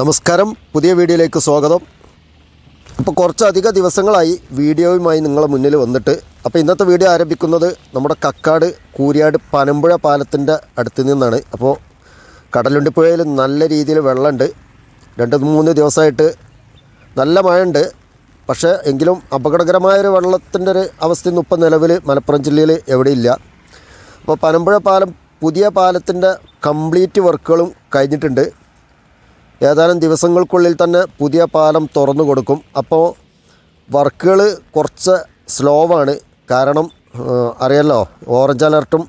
നമസ്കാരം. പുതിയ വീഡിയോയിലേക്ക് സ്വാഗതം. അപ്പോൾ കുറച്ചധികം ദിവസങ്ങളായി വീഡിയോയുമായി നിങ്ങളെ മുന്നിൽ വന്നിട്ട് അപ്പോൾ ഇന്നത്തെ വീഡിയോ ആരംഭിക്കുന്നത് നമ്മുടെ കക്കാട് കൂരിയാട് പനമ്പുഴ പാലത്തിന്റെ അടുത്ത് നിന്നാണ്. അപ്പോൾ കടലുണ്ടിപ്പുഴയിൽ നല്ല രീതിയിൽ വെള്ളമുണ്ട്. രണ്ട് മൂന്ന് ദിവസമായിട്ട് നല്ല മഴയുണ്ട്. പക്ഷേ എങ്കിലും അപകടകരമായൊരു വെള്ളത്തിന്റെ ഒരു അവസ്ഥയൊന്നും ഇപ്പം നിലവിൽ മലപ്പുറം ജില്ലയിൽ എവിടെയില്ല. അപ്പോൾ പനമ്പുഴ പാലം പുതിയ പാലത്തിന്റെ കംപ്ലീറ്റ് വർക്കുകളും കഴിഞ്ഞിട്ടുണ്ട്. ഏതാനും ദിവസങ്ങൾക്കുള്ളിൽ തന്നെ പുതിയ പാലം തുറന്നു കൊടുക്കും. അപ്പോൾ വർക്കുകൾ കുറച്ച് സ്ലോ ആണ് കാരണം അറിയാലോ ഓറഞ്ച് അലർട്ടും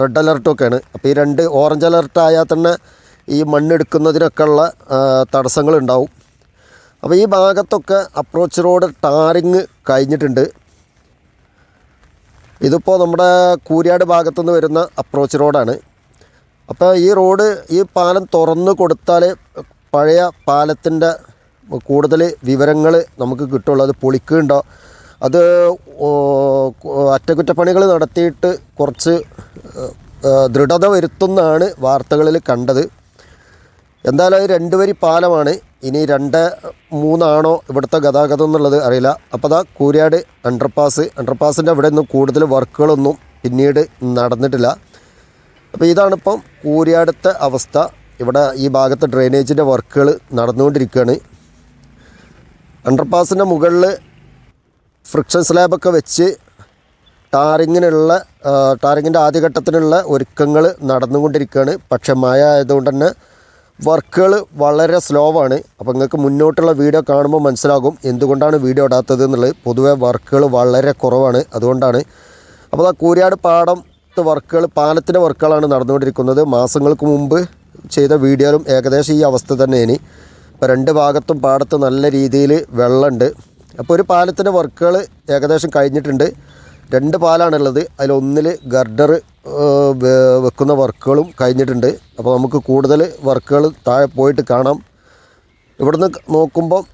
റെഡ് അലർട്ടും ഒക്കെയാണ്. അപ്പോൾ ഈ രണ്ട് ഓറഞ്ച് അലർട്ട് ആയാൽ തന്നെ ഈ മണ്ണെടുക്കുന്നതിനൊക്കെയുള്ള തടസ്സങ്ങളുണ്ടാവും. അപ്പോൾ ഈ ഭാഗത്തൊക്കെ അപ്രോച്ച് റോഡ് ടാറിങ് കഴിഞ്ഞിട്ടുണ്ട്. ഇതിപ്പോൾ നമ്മുടെ കൂരിയാട് ഭാഗത്തുനിന്ന് വരുന്ന അപ്രോച്ച് റോഡാണ് അപ്പോൾ ഈ റോഡ് ഈ പാലം തുറന്നു കൊടുത്താൽ പഴയ പാലത്തിന്റെ കൂടുതൽ വിവരങ്ങൾ നമുക്ക് കിട്ടുള്ളൂ. അത് പൊളിക്കുന്നുണ്ടോ? അത് അറ്റകുറ്റപ്പണികൾ നടത്തിയിട്ട് കുറച്ച് ദൃഢത വരുത്തുന്നതാണ് വാർത്തകളിൽ കണ്ടത്. എന്തായാലും അത് രണ്ട് വരി പാലമാണ്. ഇനി രണ്ട് മൂന്നാണോ ഇവിടുത്തെ ഗതാഗതം എന്നുള്ളത് അറിയില്ല. അപ്പോൾ അതാ കൂരിയാട് അണ്ടർപാസ് അണ്ടർപാസിന്റെ അവിടെ നിന്നും കൂടുതൽ വർക്കുകളൊന്നും പിന്നീട് നടന്നിട്ടില്ല. അപ്പോൾ ഇതാണിപ്പം കൂരിയാടത്തെ അവസ്ഥ. ഇവിടെ ഈ ഭാഗത്ത് ഡ്രെയിനേജിന്റെ വർക്കുകൾ നടന്നുകൊണ്ടിരിക്കുകയാണ്. അണ്ടർപാസിന്റെ മുകളിൽ ഫ്രിക്ഷൻ സ്ലാബൊക്കെ വെച്ച് ടാറിങ്ങിനുള്ള ടാറിങ്ങിന്റെ ആദ്യഘട്ടത്തിനുള്ള ഒരുക്കങ്ങൾ നടന്നുകൊണ്ടിരിക്കുകയാണ്. പക്ഷേ മഴ ആയതുകൊണ്ട് തന്നെ വർക്കുകൾ വളരെ സ്ലോ ആണ്. അപ്പോൾ നിങ്ങൾക്ക് മുന്നോട്ടുള്ള വീഡിയോ കാണുമ്പോൾ മനസ്സിലാകും എന്തുകൊണ്ടാണ് വീഡിയോ ഇടാത്തത് എന്നുള്ളത്. പൊതുവെ വർക്കുകൾ വളരെ കുറവാണ്. അതുകൊണ്ടാണ്. അപ്പോൾ ആ കൂരിയാട് പാടത്ത് വർക്കുകൾ പാലത്തിന്റെ വർക്കുകളാണ് നടന്നുകൊണ്ടിരിക്കുന്നത്. മാസങ്ങൾക്ക് മുമ്പ് ചെയ്ത വീഡിയോയിലും ഏകദേശം ഈ അവസ്ഥ തന്നെ ഇനി. ഇപ്പോൾ രണ്ട് ഭാഗത്തും പാടത്ത് നല്ല രീതിയിൽ വെള്ളമുണ്ട്. അപ്പോൾ ഒരു പാലത്തിന്റെ വർക്കുകൾ ഏകദേശം കഴിഞ്ഞിട്ടുണ്ട്. രണ്ട് പാലാണുള്ളത്. അതിലൊന്നിൽ ഗർഡർ വെക്കുന്ന വർക്കുകളും കഴിഞ്ഞിട്ടുണ്ട്. അപ്പോൾ നമുക്ക് കൂടുതൽ വർക്കുകൾ താഴെ പോയിട്ട് കാണാം. ഇവിടുന്ന് നോക്കുമ്പം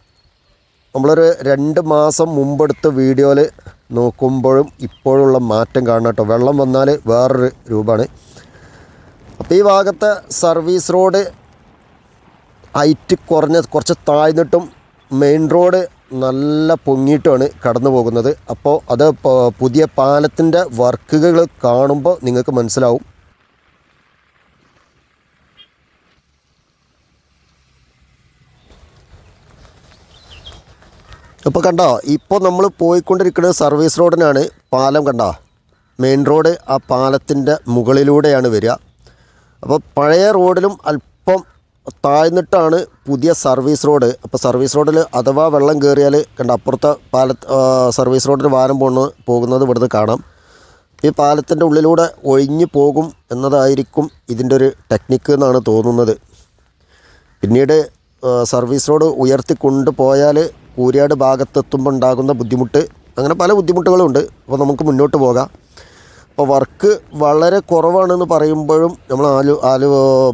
നമ്മളൊരു രണ്ട് മാസം മുമ്പെടുത്ത വീഡിയോയിൽ നോക്കുമ്പോഴും ഇപ്പോഴുള്ള മാറ്റം കാണാം കേട്ടോ. വെള്ളം വന്നാൽ വേറൊരു രൂപമാണ്. അപ്പോൾ ഈ ഭാഗത്തെ സർവീസ് റോഡ് ഹൈറ്റ് കുറഞ്ഞ കുറച്ച് താഴ്ന്നിട്ടും മെയിൻ റോഡ് നല്ല പൊങ്ങിയിട്ടുമാണ് കടന്നു പോകുന്നത്. അപ്പോൾ അത് പുതിയ പാലത്തിന്റെ വർക്കുകൾ കാണുമ്പോൾ നിങ്ങൾക്ക് മനസ്സിലാവും. ഇപ്പോൾ കണ്ടോ ഇപ്പോൾ നമ്മൾ പോയിക്കൊണ്ടിരിക്കുന്നത് സർവീസ് റോഡിനാണ്. പാലം കണ്ടോ മെയിൻ റോഡ് ആ പാലത്തിന്റെ മുകളിലൂടെയാണ് വരിക. അപ്പോൾ പഴയ റോഡിലും അല്പം താഴ്ന്നിട്ടാണ് പുതിയ സർവീസ് റോഡ്. അപ്പോൾ സർവീസ് റോഡിൽ അഥവാ വെള്ളം കയറിയാൽ കണ്ട അപ്പുറത്തെ പാല സർവീസ് റോഡിൽ വാനം പോണ് പോകുന്നത് ഇവിടുന്ന് കാണാം. ഈ പാലത്തിന്റെ ഉള്ളിലൂടെ ഒഴിഞ്ഞു പോകും എന്നതായിരിക്കും ഇതിന്റെ ഒരു ടെക്നിക്ക് എന്നാണ് തോന്നുന്നത്. പിന്നീട് സർവീസ് റോഡ് ഉയർത്തി കൊണ്ടുപോയാൽ കൂരിയാട് ഭാഗത്തെത്തുമ്പോൾ ഉണ്ടാകുന്ന ബുദ്ധിമുട്ട്. അങ്ങനെ പല ബുദ്ധിമുട്ടുകളുണ്ട്. അപ്പോൾ നമുക്ക് മുന്നോട്ട് പോകാം. അപ്പോൾ വർക്ക് വളരെ കുറവാണെന്ന് പറയുമ്പോഴും നമ്മൾ ആലു ആലു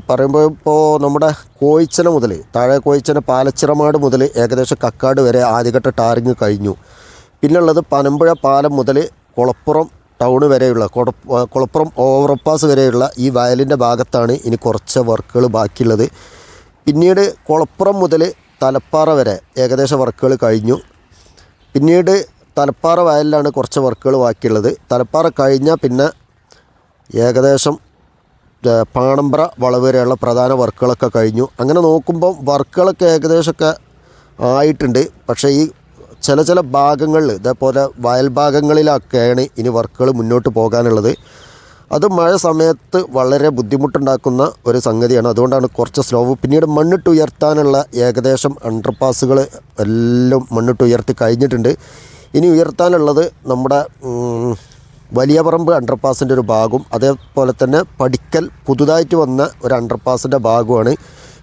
പറയുമ്പോൾ ഇപ്പോൾ നമ്മുടെ കോയിച്ചന മുതൽ താഴെ കോയിച്ചന പാലച്ചിറമാട് മുതൽ ഏകദേശം കക്കാട് വരെ ആദ്യഘട്ട ടാറിങ് കഴിഞ്ഞു. പിന്നുള്ളത് പനമ്പുഴ പാലം മുതൽ കുളപ്പുറം ടൗൺ വരെയുള്ള കുളപ്പുറം ഓവർപാസ് വരെയുള്ള ഈ വയലിന്റെ ഭാഗത്താണ് ഇനി കുറച്ച് വർക്കുകൾ ബാക്കിയുള്ളത്. പിന്നീട് കുളപ്പുറം മുതൽ തലപ്പാറ വരെ ഏകദേശം വർക്കുകൾ കഴിഞ്ഞു. പിന്നീട് തലപ്പാറ വയലിലാണ് കുറച്ച് വർക്കുകൾ ബാക്കിയുള്ളത്. തലപ്പാറ കഴിഞ്ഞാൽ പിന്നെ ഏകദേശം പാണമ്പ്ര വളവ് വരെയുള്ള പ്രധാന വർക്കുകളൊക്കെ കഴിഞ്ഞു. അങ്ങനെ നോക്കുമ്പോൾ വർക്കുകളൊക്കെ ഏകദേശമൊക്കെ ആയിട്ടുണ്ട്. പക്ഷേ ഈ ചില ചില ഭാഗങ്ങളിൽ ഇതേപോലെ വയൽ ഭാഗങ്ങളിലൊക്കെയാണ് ഇനി വർക്കുകൾ മുന്നോട്ട് പോകാനുള്ളത്. അത് മഴ സമയത്ത് വളരെ ബുദ്ധിമുട്ടുണ്ടാക്കുന്ന ഒരു സംഗതിയാണ്. അതുകൊണ്ടാണ് കുറച്ച് സ്ലോ പിന്നീട് മണ്ണിട്ട് ഉയർത്താനുള്ള ഏകദേശം അണ്ടർപാസുകൾ എല്ലാം മണ്ണിട്ട് ഉയർത്തി കഴിഞ്ഞിട്ടുണ്ട്. ഇനി ഉയർത്താനുള്ളത് നമ്മുടെ വലിയ പറമ്പ് അണ്ടർപാസിന്റെ ഒരു ഭാഗവും അതേപോലെ തന്നെ പടിക്കൽ പുതുതായിട്ട് വന്ന ഒരു അണ്ടർപാസിന്റെ ഭാഗമാണ്.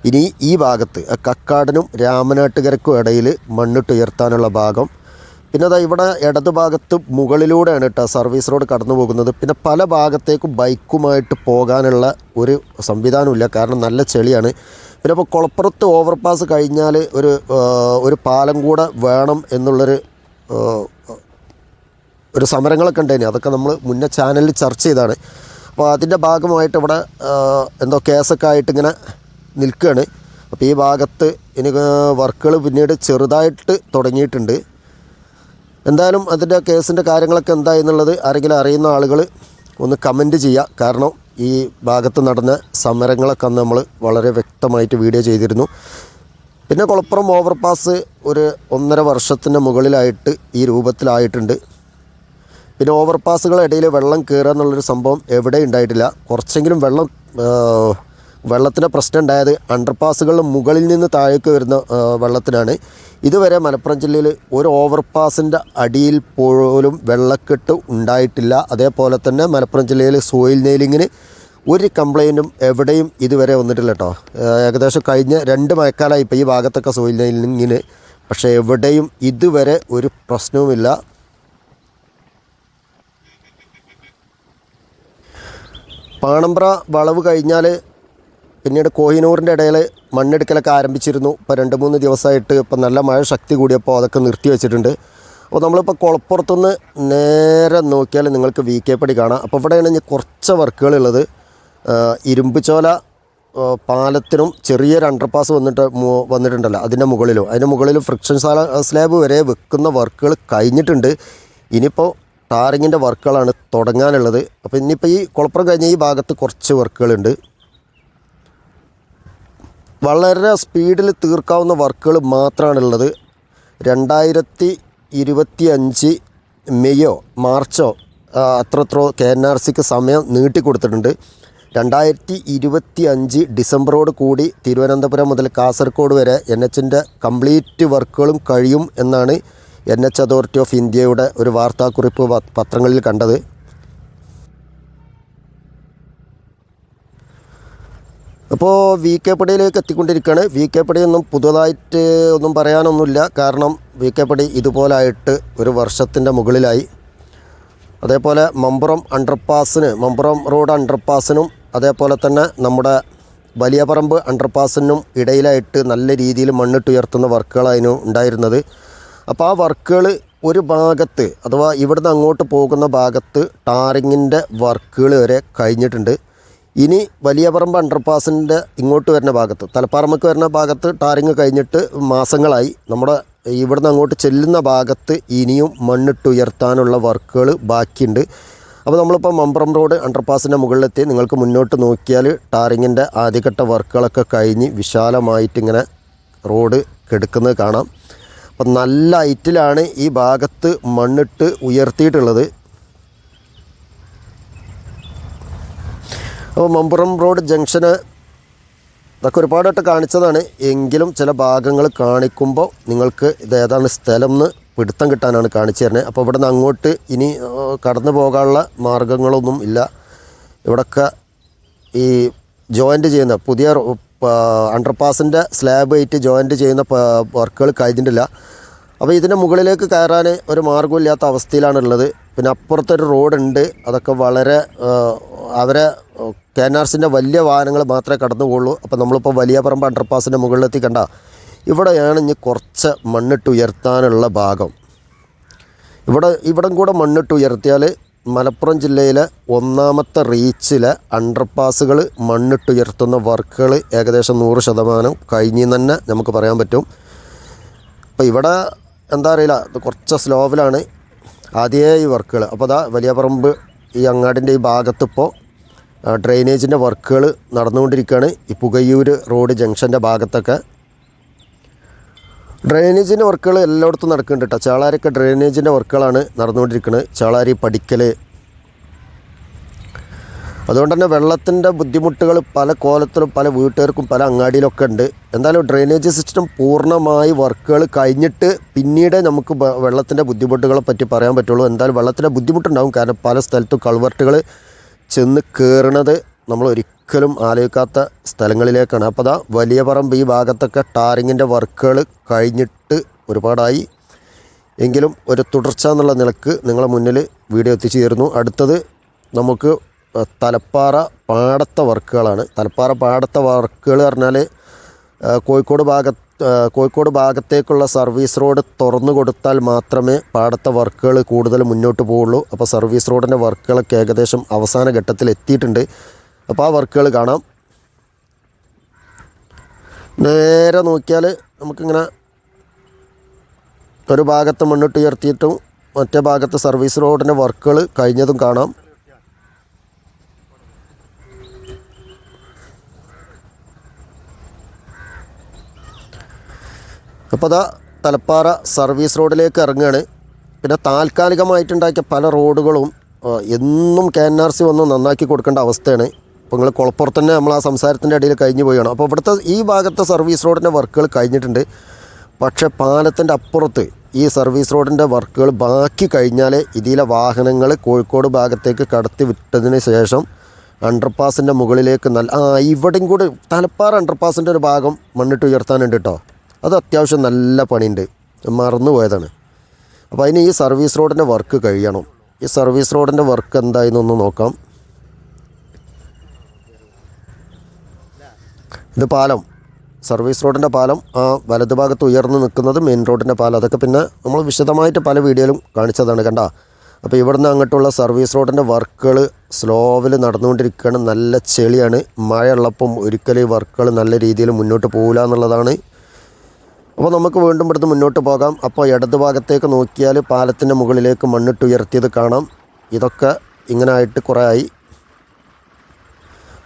ഇനി ഈ ഭാഗത്ത് കക്കാടിനും രാമനാട്ടുകരക്കും ഇടയിൽ മണ്ണിട്ട് ഉയർത്താനുള്ള ഭാഗം. പിന്നെ അതാ ഇവിടെ ഇടത് ഭാഗത്ത് മുകളിലൂടെയാണ് കേട്ടോ സർവീസ് റോഡ് കടന്നു പോകുന്നത്. പിന്നെ പല ഭാഗത്തേക്കും ബൈക്കുമായിട്ട് പോകാനുള്ള ഒരു സംവിധാനമില്ല. കാരണം നല്ല ചെളിയാണ്. പിന്നെ ഇപ്പോൾ കുളപ്പുറത്ത് ഓവർപാസ് കഴിഞ്ഞാൽ ഒരു ഒരു പാലം കൂടെ വേണം എന്നുള്ളൊരു ഒരു സമരങ്ങളൊക്കെ ഉണ്ടായിന്. അതൊക്കെ നമ്മൾ മുന്നേ ചാനലിൽ ചർച്ച ചെയ്താണ്. അപ്പോൾ അതിന്റെ ഭാഗമായിട്ട് ഇവിടെ എന്തോ കേസൊക്കെ ആയിട്ട് ഇങ്ങനെ നിൽക്കുകയാണ് അപ്പോൾ ഈ ഭാഗത്ത് ഇനി വർക്കുകൾ പിന്നീട് ചെറുതായിട്ട് തുടങ്ങിയിട്ടുണ്ട്. എന്തായാലും അതിന്റെ കേസിന്റെ കാര്യങ്ങളൊക്കെ എന്താ എന്നുള്ളത് ആരെങ്കിലും അറിയുന്ന ആളുകൾ ഒന്ന് കമന്റ് ചെയ്യുക കാരണം ഈ ഭാഗത്ത് നടന്ന സമരങ്ങളൊക്കെ നമ്മൾ വളരെ വ്യക്തമായിട്ട് വീഡിയോ ചെയ്തിരുന്നു. പിന്നെ കുളപ്പുറം ഓവർപാസ് ഒരു ഒന്നര വർഷത്തിന് മുകളിലായിട്ട് ഈ രൂപത്തിലായിട്ടുണ്ട്. പിന്നെ ഓവർപാസുകളുടെ വെള്ളം കയറുക എന്നുള്ളൊരു സംഭവം എവിടെ ഉണ്ടായിട്ടില്ല. കുറച്ചെങ്കിലും വെള്ളം വെള്ളത്തിന്റെ പ്രശ്നം ഉണ്ടായത് അണ്ടർപാസുകളുടെ മുകളിൽ നിന്ന് താഴേക്ക് വരുന്ന വെള്ളത്തിനാണ്. ഇതുവരെ മലപ്പുറം ജില്ലയിൽ ഒരു ഓവർപാസിന്റെ അടിയിൽ പോലും വെള്ളക്കെട്ട് ഉണ്ടായിട്ടില്ല. അതേപോലെ തന്നെ മലപ്പുറം ജില്ലയിൽ സോയിൽ നെയിലിങ്ങിന് ഒരു കംപ്ലൈന്റും എവിടെയും ഇതുവരെ വന്നിട്ടില്ല കേട്ടോ ഏകദേശം കഴിഞ്ഞ രണ്ട് മഴക്കാലമായി ഇപ്പോൾ ഈ ഭാഗത്തൊക്കെ സോയിലിങ്ങിന് പക്ഷേ എവിടെയും ഇതുവരെ ഒരു പ്രശ്നവുമില്ല. പാണമ്പ്ര വളവ് കഴിഞ്ഞാൽ പിന്നീട് കോഹിനൂറിന്റെ ഇടയിൽ മണ്ണെടുക്കലൊക്കെ ആരംഭിച്ചിരുന്നു. ഇപ്പോൾ രണ്ട് മൂന്ന് ദിവസമായിട്ട് ഇപ്പം നല്ല മഴ ശക്തി കൂടിയപ്പോൾ അതൊക്കെ നിർത്തി വെച്ചിട്ടുണ്ട്. അപ്പോൾ നമ്മളിപ്പോൾ കുളപ്പുറത്തുനിന്ന് നേരെ നോക്കിയാൽ നിങ്ങൾക്ക് വി കെ പടി കാണാം. അപ്പോൾ ഇവിടെയാണ് ഇനി കുറച്ച് വർക്കുകളുള്ളത് ഇരുമ്പ് ചോല ആ, പാലത്തിനും ചെറിയൊരു അണ്ടർപാസ് വന്നിട്ട് വന്നിട്ടുണ്ടല്ലോ. അതിന്റെ മുകളിലും. അതിന്റെ മുകളിൽ ഫ്രിക്ഷൻ സാല സ്ലാബ് വരെ വെക്കുന്ന വർക്കുകൾ കഴിഞ്ഞിട്ടുണ്ട്. ഇനിയിപ്പോൾ ടാറിങ്ങിന്റെ വർക്കുകളാണ് തുടങ്ങാനുള്ളത്. അപ്പോൾ ഇനിയിപ്പോൾ ഈ കുളപ്പുറം കഴിഞ്ഞ ഈ ഭാഗത്ത് കുറച്ച് വർക്കുകളുണ്ട് വളരെ സ്പീഡിൽ തീർക്കാവുന്ന വർക്കുകൾ മാത്രമാണുള്ളത് രണ്ടായിരത്തി ഇരുപത്തി അഞ്ച് മെയ്യോ മാർച്ചോ അത്രത്രോ കെ എൻ ആർ സിക്ക് സമയം നീട്ടിക്കൊടുത്തിട്ടുണ്ട്. രണ്ടായിരത്തി ഇരുപത്തി അഞ്ച് ഡിസംബറോട് കൂടി തിരുവനന്തപുരം മുതൽ കാസർഗോഡ് വരെ എൻ എച്ചിന്റെ കംപ്ലീറ്റ് വർക്കുകളും കഴിയും എന്നാണ് എൻ എച്ച് അതോറിറ്റി ഓഫ് ഇന്ത്യയുടെ ഒരു വാർത്താക്കുറിപ്പ് പത്രങ്ങളിൽ കണ്ടത്. അപ്പോൾ വി കെ പടിയിലേക്ക് എത്തിക്കൊണ്ടിരിക്കുകയാണ്. വി കെ പടി ഒന്നും പുതുതായിട്ട് ഒന്നും പറയാനൊന്നുമില്ല. കാരണം വി കെ പടി ഇതുപോലായിട്ട് ഒരു വർഷത്തിന്റെ മുകളിലായി. അതേപോലെ മമ്പുറം അണ്ടർപാസിന് മമ്പുറം റോഡ് അണ്ടർപാസിനും അതേപോലെ തന്നെ നമ്മുടെ വലിയ പറമ്പ് അണ്ടർപാസിനും ഇടയിലായിട്ട് നല്ല രീതിയിൽ മണ്ണിട്ടുയർത്തുന്ന വർക്കുകളായിരുന്നു ഉണ്ടായിരുന്നത്. അപ്പോൾ ആ വർക്കുകൾ ഒരു ഭാഗത്ത് അഥവാ ഇവിടുന്ന് അങ്ങോട്ട് പോകുന്ന ഭാഗത്ത് ടാറിങ്ങിന്റെ വർക്കുകൾ വരെ കഴിഞ്ഞിട്ടുണ്ട്. ഇനി വലിയ പറമ്പ് അണ്ടർപാസിന്റെ ഇങ്ങോട്ട് വരുന്ന ഭാഗത്ത് തലപ്പാറമ്മക്ക് വരുന്ന ഭാഗത്ത് ടാറിങ് കഴിഞ്ഞിട്ട് മാസങ്ങളായി നമ്മുടെ ഇവിടുന്ന് അങ്ങോട്ട് ചെല്ലുന്ന ഭാഗത്ത് ഇനിയും മണ്ണിട്ടുയർത്താനുള്ള വർക്കുകൾ ബാക്കിയുണ്ട്. അപ്പോൾ നമ്മളിപ്പോൾ മമ്പ്രം റോഡ് അണ്ടർപാസിന്റെ മുകളിലെത്തി. നിങ്ങൾക്ക് മുന്നോട്ട് നോക്കിയാൽ ടാറിങ്ങിന്റെ ആദ്യഘട്ട വർക്കുകളൊക്കെ കഴിഞ്ഞ് വിശാലമായിട്ടിങ്ങനെ റോഡ് കെടുക്കുന്നത് കാണാം. അപ്പം നല്ല ഹൈറ്റിലാണ് ഈ ഭാഗത്ത് മണ്ണിട്ട് ഉയർത്തിയിട്ടുള്ളത്. അപ്പോൾ മമ്പുറം റോഡ് ജംഗ്ഷന് ഇതൊക്കെ ഒരുപാട് കാണിച്ചതാണ്. എങ്കിലും ചില ഭാഗങ്ങൾ കാണിക്കുമ്പോൾ നിങ്ങൾക്ക് ഇത് ഏതാണ് സ്ഥലം എന്ന് പിടുത്തം കിട്ടാനാണ് കാണിച്ചു തരുന്നത്. അപ്പോൾ ഇവിടെ നിന്ന് അങ്ങോട്ട് ഇനി കടന്നു പോകാനുള്ള മാർഗങ്ങളൊന്നും ഇല്ല. ഇവിടൊക്കെ ഈ ജോയിന്റ് ചെയ്യുന്ന പുതിയ അണ്ടർപാസിന്റെ സ്ലാബ് ആയിട്ട് ജോയിന്റ് ചെയ്യുന്ന വർക്കുകൾ കഴിഞ്ഞിട്ടില്ല. അപ്പോൾ ഇതിന്റെ മുകളിലേക്ക് കയറാൻ ഒരു മാർഗമില്ലാത്ത അവസ്ഥയിലാണുള്ളത്. പിന്നെ അപ്പുറത്തൊരു റോഡുണ്ട്. അതൊക്കെ വളരെ അവരെ കെ എൻ ആർ സിന്റെ വലിയ വാഹനങ്ങൾ മാത്രമേ കടന്നു പോകുള്ളൂ അപ്പോൾ നമ്മളിപ്പോൾ വലിയ പറമ്പ് അണ്ടർപാസിന്റെ മുകളിലെത്തി കണ്ട ഇവിടെയാണ് ഇനി കുറച്ച് മണ്ണിട്ട് ഉയർത്താനുള്ള ഭാഗം. ഇവിടെ ഇവിടം കൂടെ മണ്ണിട്ട് ഉയർത്തിയാൽ മലപ്പുറം ജില്ലയിലെ ഒന്നാമത്തെ റീച്ചിലെ അണ്ടർപാസുകൾ മണ്ണിട്ടുയർത്തുന്ന വർക്കുകൾ ഏകദേശം നൂറ് ശതമാനം കഴിഞ്ഞു തന്നെ നമുക്ക് പറയാൻ പറ്റും. അപ്പോൾ ഇവിടെ എന്താ അറിയില്ല കുറച്ച് സ്ലോവിലാണ് ആദ്യമേ ഈ വർക്കുകൾ അപ്പോൾ അതാ വലിയ പറമ്പ് ഈ അങ്ങാടിന്റെ ഈ ഭാഗത്തിപ്പോൾ ഡ്രെയിനേജിന്റെ വർക്കുകൾ നടന്നുകൊണ്ടിരിക്കുകയാണ് ഈ പുകയൂർ റോഡ് ജംഗ്ഷന്റെ ഭാഗത്തൊക്കെ ഡ്രെയിനേജിന്റെ വർക്കുകൾ എല്ലായിടത്തും നടക്കുന്നുണ്ട് കേട്ടോ ചാളാരൊക്കെ ഡ്രെയിനേജിന്റെ വർക്കുകളാണ് നടന്നുകൊണ്ടിരിക്കുന്നത്. ചാളാരി പഠിക്കൽ അതുകൊണ്ട് തന്നെ വെള്ളത്തിന്റെ ബുദ്ധിമുട്ടുകൾ പല കോലത്തിലും പല വീട്ടുകാർക്കും പല അങ്ങാടിയിലൊക്കെ ഉണ്ട്. എന്തായാലും ഡ്രെയിനേജ് സിസ്റ്റം പൂർണമായി വർക്കുകൾ കഴിഞ്ഞിട്ട് പിന്നീട് നമുക്ക് വെള്ളത്തിന്റെ ബുദ്ധിമുട്ടുകളെ പറ്റി പറയാൻ പറ്റുള്ളൂ. എന്തായാലും വെള്ളത്തിന്റെ ബുദ്ധിമുട്ടുണ്ടാകും കാരണം പല സ്ഥലത്തും കൾവർട്ടുകൾ ചെന്ന് കയറണത് നമ്മൾ ഒരിക്കലും ആലോചിക്കാത്ത സ്ഥലങ്ങളിലേക്കാണ്. അപ്പോൾ അതാ വലിയ പറമ്പ് ഈ ഭാഗത്തൊക്കെ ടാറിങ്ങിന്റെ വർക്കുകൾ കഴിഞ്ഞിട്ട് ഒരുപാടായി. എങ്കിലും ഒരു തുടർച്ച എന്നുള്ള നിലയ്ക്ക് നിങ്ങളെ മുന്നിൽ വീഡിയോ എത്തിച്ചു തരുന്നു അടുത്തത് നമുക്ക് തലപ്പാറ പാടത്തെ വർക്കുകളാണ്. തലപ്പാറ പാടത്തെ വർക്കുകൾ പറഞ്ഞാൽ കോഴിക്കോട് ഭാഗത്ത് കോഴിക്കോട് ഭാഗത്തേക്കുള്ള സർവീസ് റോഡ് തുറന്നു കൊടുത്താൽ മാത്രമേ പാടത്തെ വർക്കുകൾ കൂടുതൽ മുന്നോട്ട് പോവുള്ളൂ. അപ്പോൾ സർവീസ് റോഡിന്റെ വർക്കുകളൊക്കെ ഏകദേശം അവസാന ഘട്ടത്തിൽ എത്തിയിട്ടുണ്ട്. അപ്പോൾ ആ വർക്കുകൾ കാണാം. നേരെ നോക്കിയാൽ നമുക്കിങ്ങനെ ഒരു ഭാഗത്ത് മണ്ണിട്ട് ഉയർത്തിയിട്ടും മറ്റേ ഭാഗത്ത് സർവീസ് റോഡിന്റെ വർക്കുകൾ കഴിഞ്ഞതും കാണാം. അപ്പോൾ അതാ തലപ്പാറ സർവീസ് റോഡിലേക്ക് ഇറങ്ങുകയാണ് പിന്നെ താൽക്കാലികമായിട്ടുണ്ടാക്കിയ പല റോഡുകളും എന്നും കെ എൻ ആർ സി വന്ന് നന്നാക്കി കൊടുക്കേണ്ട അവസ്ഥയാണ്. ഇപ്പോൾ നിങ്ങൾ കുളപ്പുറത്ത് തന്നെ നമ്മൾ ആ സംസാരത്തിന്റെ ഇടയിൽ കഴിഞ്ഞു പോയാണ് അപ്പോൾ ഇവിടുത്തെ ഈ ഭാഗത്തെ സർവീസ് റോഡിന്റെ വർക്കുകൾ കഴിഞ്ഞിട്ടുണ്ട്. പക്ഷേ പാലത്തിന്റെ അപ്പുറത്ത് ഈ സർവീസ് റോഡിന്റെ വർക്കുകൾ ബാക്കി കഴിഞ്ഞാലേ ഇതിലെ വാഹനങ്ങൾ കോഴിക്കോട് ഭാഗത്തേക്ക് കടത്തി വിട്ടതിന് ശേഷം അണ്ടർപാസിന്റെ മുകളിലേക്ക് നല്ല ആ ഇവിടെയും കൂടി തലപ്പാറ അണ്ടർപാസിന്റെ ഒരു ഭാഗം മണ്ണിട്ട് ഉയർത്താനുണ്ട് കേട്ടോ അത് അത്യാവശ്യം നല്ല പണിയുണ്ട്. മറന്നു പോയതാണ്. അപ്പോൾ അതിന് ഈ സർവീസ് റോഡിന്റെ വർക്ക് കഴിയണം. ഈ സർവീസ് റോഡിന്റെ വർക്ക് എന്തായെന്നൊന്ന് നോക്കാം. ഇത് പാലം. സർവീസ് റോഡിന്റെ പാലം ആ വലതുഭാഗത്ത് ഉയർന്നു നിൽക്കുന്നത് മെയിൻ റോഡിന്റെ പാലം. അതൊക്കെ പിന്നെ നമ്മൾ വിശദമായിട്ട് പല വീഡിയോയിലും കാണിച്ചതാണ് കണ്ട. അപ്പോൾ ഇവിടുന്ന് അങ്ങോട്ടുള്ള സർവീസ് റോഡിന്റെ വർക്കുകൾ സ്ലോവിൽ നടന്നുകൊണ്ടിരിക്കുകയാണ്. നല്ല ചെളിയാണ്. മഴ ഉള്ളപ്പം ഈ വർക്കുകൾ നല്ല രീതിയിൽ മുന്നോട്ട് പോകില്ല എന്നുള്ളതാണ്. അപ്പോൾ നമുക്ക് വീണ്ടും ഇവിടുന്ന് മുന്നോട്ട് പോകാം. അപ്പോൾ ഇടത് ഭാഗത്തേക്ക് നോക്കിയാൽ പാലത്തിന്റെ മുകളിലേക്ക് മണ്ണിട്ട് ഉയർത്തിയത് കാണാം. ഇതൊക്കെ ഇങ്ങനെ ആയിട്ട് കുറേ ആയി.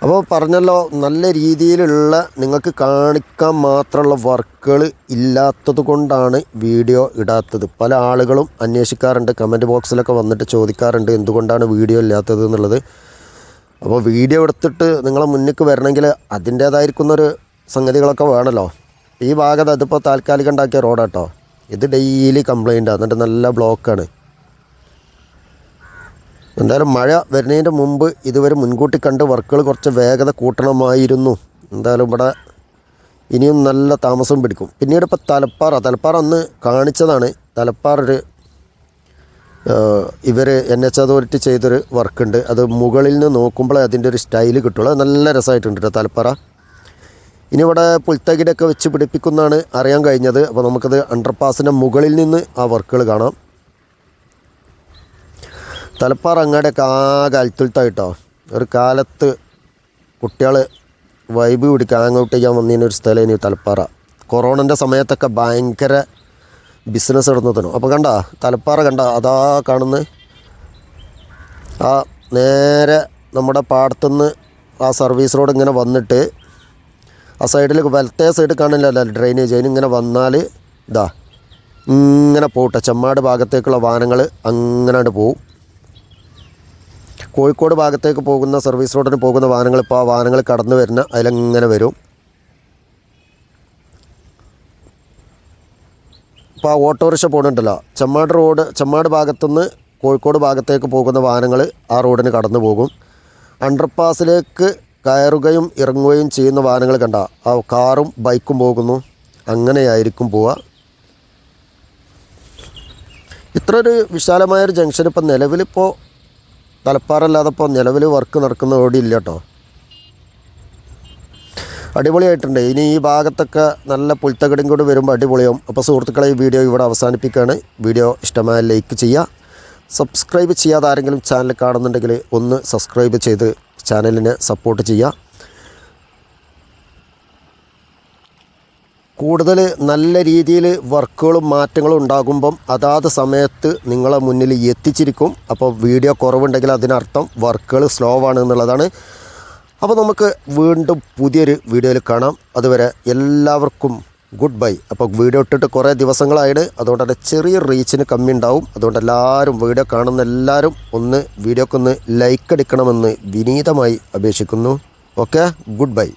അപ്പോൾ പറഞ്ഞല്ലോ നല്ല രീതിയിലുള്ള നിങ്ങൾക്ക് കാണിക്കാൻ മാത്രമുള്ള വർക്കുകൾ ഇല്ലാത്തത് കൊണ്ടാണ് വീഡിയോ ഇടാത്തത്. പല ആളുകളും അന്വേഷിക്കാറുണ്ട് കമന്റ് ബോക്സിലൊക്കെ വന്നിട്ട് ചോദിക്കാറുണ്ട് എന്തുകൊണ്ടാണ് വീഡിയോ ഇല്ലാത്തത് എന്നുള്ളത്. അപ്പോൾ വീഡിയോ എടുത്തിട്ട് നിങ്ങളെ മുന്നിക്ക് വരണമെങ്കിൽ അതിന്റേതായിരിക്കുന്നൊരു സംഗതികളൊക്കെ വേണമല്ലോ. ഈ ഭാഗത്ത് അതിപ്പോൾ താൽക്കാലികം ഉണ്ടാക്കിയ റോഡാട്ടോ. ഇത് ഡെയിലി കംപ്ലൈന്റ് എന്നിട്ട് നല്ല ബ്ലോക്കാണ്. എന്തായാലും മഴ വരുന്നതിന്റെ മുമ്പ് ഇതുവരെ മുൻകൂട്ടി കണ്ട് വർക്കുകൾ കുറച്ച് വേഗത കൂട്ടണമായിരുന്നു. എന്തായാലും ഇവിടെ ഇനിയും നല്ല താമസം പിടിക്കും. പിന്നീട് ഇപ്പോൾ തലപ്പാറ തലപ്പാറ അന്ന് കാണിച്ചതാണ്. തലപ്പാറ ഒരു ഇവർ എൻ എച്ച് അതോറിറ്റി ചെയ്തൊരു വർക്കുണ്ട്. അത് മുകളിൽ നിന്ന് നോക്കുമ്പോഴേ അതിന്റെ ഒരു സ്റ്റൈൽ കിട്ടുള്ളൂ. നല്ല രസമായിട്ടുണ്ട് കേട്ടോ തലപ്പാറ. ഇനി ഇവിടെ പുൽത്തകിടൊക്കെ വെച്ച് പിടിപ്പിക്കുന്നതാണ് അറിയാൻ കഴിഞ്ഞത്. അപ്പോൾ നമുക്കത് അണ്ടർപാസിന്റെ മുകളിൽ നിന്ന് ആ വർക്കുകൾ കാണാം. തലപ്പാറ അങ്ങാടിയൊക്കെ ആകെ അൽത്തുൽത്തായിട്ടോ. ഒരു കാലത്ത് കുട്ടികൾ വൈബ് പിടിക്കാൻ അങ്ങോട്ട് ചെയ്യാൻ വന്നതിന് ഒരു സ്ഥലം ഇനി തലപ്പാറ. കൊറോണന്റെ സമയത്തൊക്കെ ഭയങ്കര ബിസിനസ് നടന്നതിനു അപ്പോൾ കണ്ട തലപ്പാറ കണ്ട അതാ കാണുന്ന ആ നേരെ നമ്മുടെ പാടത്തുനിന്ന് ആ സർവീസ് റോഡ് ഇങ്ങനെ വന്നിട്ട് ആ സൈഡിൽ വലത്തേ സൈഡ് കാണില്ലല്ലോ ഡ്രെയിനേജ് അതിനിങ്ങനെ വന്നാൽ ഇതാ ഇങ്ങനെ പോട്ടെ. ചെമ്മാട് ഭാഗത്തേക്കുള്ള വാഹനങ്ങൾ അങ്ങനെ പോവും. കോഴിക്കോട് ഭാഗത്തേക്ക് പോകുന്ന സർവീസ് റോഡിന് പോകുന്ന വാഹനങ്ങൾ ഇപ്പോൾ ആ വാഹനങ്ങൾ കടന്നു വരുന്ന അതിലങ്ങനെ വരും. ഇപ്പോൾ ആ ഓട്ടോറിക്ഷ പോകുന്നുണ്ടല്ലോ ചെമ്മാട് റോഡ് ചെമ്മാട് ഭാഗത്തുനിന്ന് കോഴിക്കോട് ഭാഗത്തേക്ക് പോകുന്ന വാഹനങ്ങൾ ആ റോഡിന് കടന്നു പോകും. അണ്ടർപാസിലേക്ക് കയറുകയും ഇറങ്ങുകയും ചെയ്യുന്ന വാഹനങ്ങൾ കണ്ട. ആ കാറും ബൈക്കും പോകുന്നു. അങ്ങനെയായിരിക്കും പോവുക. ഇത്ര ഒരു വിശാലമായൊരു ജംഗ്ഷൻ ഇപ്പം നിലവിലിപ്പോൾ തലപ്പാറല്ലാതെ ഇപ്പോൾ നിലവിൽ വർക്ക് നടക്കുന്ന ഓടി ഇല്ല കേട്ടോ അടിപൊളിയായിട്ടുണ്ട്. ഇനി ഈ ഭാഗത്തൊക്കെ നല്ല പുൽത്തകടും കൂടി വരുമ്പോൾ അടിപൊളിയാവും. അപ്പോൾ സുഹൃത്തുക്കളെ ഈ വീഡിയോ ഇവിടെ അവസാനിപ്പിക്കുകയാണ് വീഡിയോ ഇഷ്ടമായ ലൈക്ക് ചെയ്യുക സബ്സ്ക്രൈബ് ചെയ്യാതെ ആരെങ്കിലും ചാനൽ കാണുന്നുണ്ടെങ്കിൽ ഒന്ന് സബ്സ്ക്രൈബ് ചെയ്ത് ചാനലിനെ സപ്പോർട്ട് ചെയ്യുക കൂടുതൽ നല്ല രീതിയിൽ വർക്കുകളും മാറ്റങ്ങളും ഉണ്ടാകുമ്പം അതാത് സമയത്ത് നിങ്ങളെ മുന്നിൽ എത്തിച്ചിരിക്കും. അപ്പോൾ വീഡിയോ കുറവുണ്ടെങ്കിൽ അതിനർത്ഥം വർക്കുകൾ സ്ലോ ആണ് എന്നുള്ളതാണ്. അപ്പോൾ നമുക്ക് വീണ്ടും പുതിയൊരു വീഡിയോയിൽ കാണാം. അതുവരെ എല്ലാവർക്കും ഗുഡ് ബൈ അപ്പോൾ വീഡിയോ ഇട്ടിട്ട് കുറേ ദിവസങ്ങളായിട്ട് അതുകൊണ്ട് തന്നെ ചെറിയ റീച്ചിന് കമ്മി ഉണ്ടാവും. അതുകൊണ്ട് എല്ലാവരും വീഡിയോ കാണുന്ന എല്ലാവരും ഒന്ന് വീഡിയോക്കൊന്ന് ലൈക്ക് അടിക്കണമെന്ന് വിനീതമായി അപേക്ഷിക്കുന്നു. Okay good bye